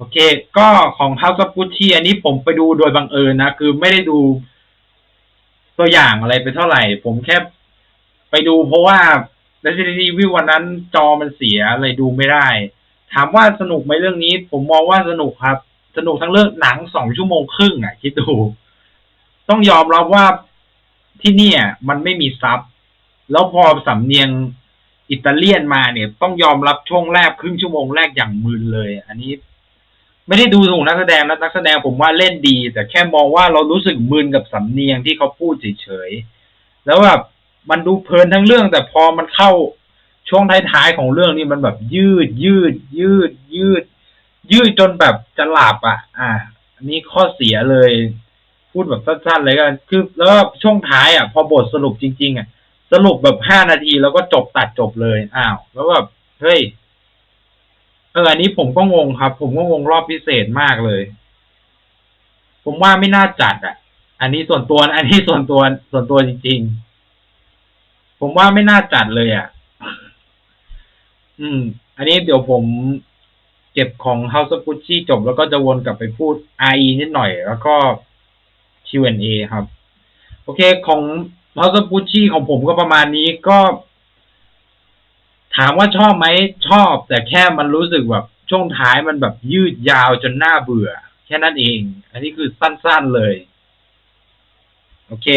โอเค ก็ของ House of Gucci อันนี้ผมไปดูโดยบังเอิญนะ คือไม่ได้ดูตัวอย่างอะไรไปเท่าไหร่ ผมแค่ไปดูเพราะว่า Resident Evil วันนั้นจอมันเสียเลยดูไม่ได้ ถามว่าสนุกไหมเรื่องนี้ ผมมองว่าสนุกครับ สนุกทั้งเรื่องหนังสองชั่วโมงครึ่งอะ คิดดู ต้องยอมรับว่าที่เนี่ย มันไม่มีซับ แล้วพอสำเนียงอิตาเลียนมาเนี่ย ต้องยอมรับช่วงแรกครึ่งชั่วโมงแรกอย่างมึนเลย อันนี้ ไม่ได้ดูถูกนักแสดงนะนักแสดงผมว่าเล่นดี แต่แค่มองว่าเรารู้สึกมึนกับสำเนียงที่เขาพูดเฉยๆแล้วแบบมันดูเพลินทั้งเรื่อง แต่พอมันเข้าช่วงท้ายๆของเรื่องนี่มันแบบยืด ยืด ยืด ยืด ยืดจนแบบจะหลับอะ อะอันนี้ข้อเสียเลย พูดแบบสั้นๆเลยกันคือแล้วช่วงท้ายอะ พอบทสรุปจริง ๆ อะ สรุปแบบห้านาทีแล้วก็จบตัดจบเลยอ้าว แล้วแบบเฮ้ย เอออันนี้ผมก็งงครับ ผมก็งงรอบพิเศษมากเลย ผมว่าไม่น่าจัดอะ อันนี้ส่วนตัวนะอันนี้ส่วนตัวส่วนตัวจริง ๆ ผมว่าไม่น่าจัดเลยอะ อืม อันนี้เดี๋ยวผมเก็บของ House of Gucci จบแล้วก็จะวนกลับไปพูด RE นิดหน่อยแล้วก็ Q&A ครับ โอเคของ House of Gucci ของผมก็ประมาณนี้ก็ ถามว่าชอบไหมชอบ แต่แค่มันรู้สึกแบบช่วงท้ายมันแบบยืดยาวจนน่าเบื่อ แค่นั้นเอง อันนี้คือสั้นๆเลย โอเค